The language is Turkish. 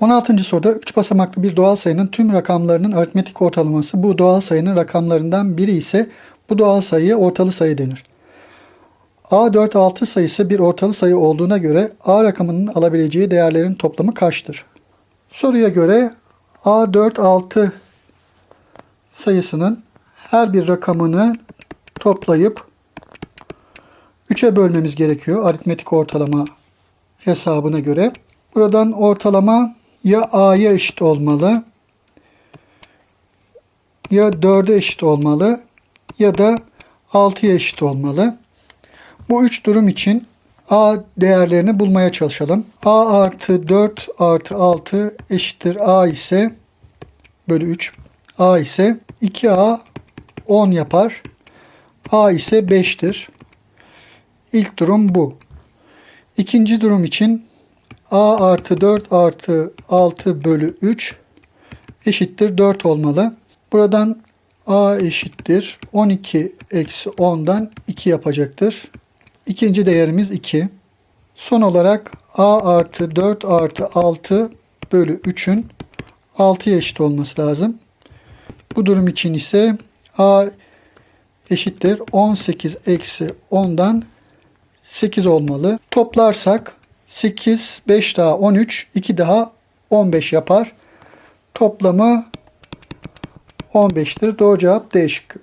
16. soruda 3 basamaklı bir doğal sayının tüm rakamlarının aritmetik ortalaması bu doğal sayının rakamlarından biri ise bu doğal sayıya ortalı sayı denir. A4-6 sayısı bir ortalı sayı olduğuna göre A rakamının alabileceği değerlerin toplamı kaçtır? Soruya göre A4-6 sayısının her bir rakamını toplayıp 3'e bölmemiz gerekiyor aritmetik ortalama hesabına göre. Buradan ortalama ya A'ya eşit olmalı ya 4'e eşit olmalı ya da 6'ya eşit olmalı. Bu üç durum için A değerlerini bulmaya çalışalım. A artı 4 artı 6 eşittir A ise bölü 3 A ise 2A 10 yapar. A ise 5'tir. İlk durum bu. İkinci durum için A artı 4 artı 6 bölü 3 eşittir 4 olmalı. Buradan A eşittir 12 eksi 10'dan 2 yapacaktır. İkinci değerimiz 2. Son olarak A artı 4 artı 6 bölü 3'ün 6'ya eşit olması lazım. Bu durum için ise A eşittir 18 eksi 10'dan 8 olmalı. Toplarsak 8, 5 daha 13, 2 daha 15 yapar. Toplamı 15'tir. Doğru cevap D şıkkı.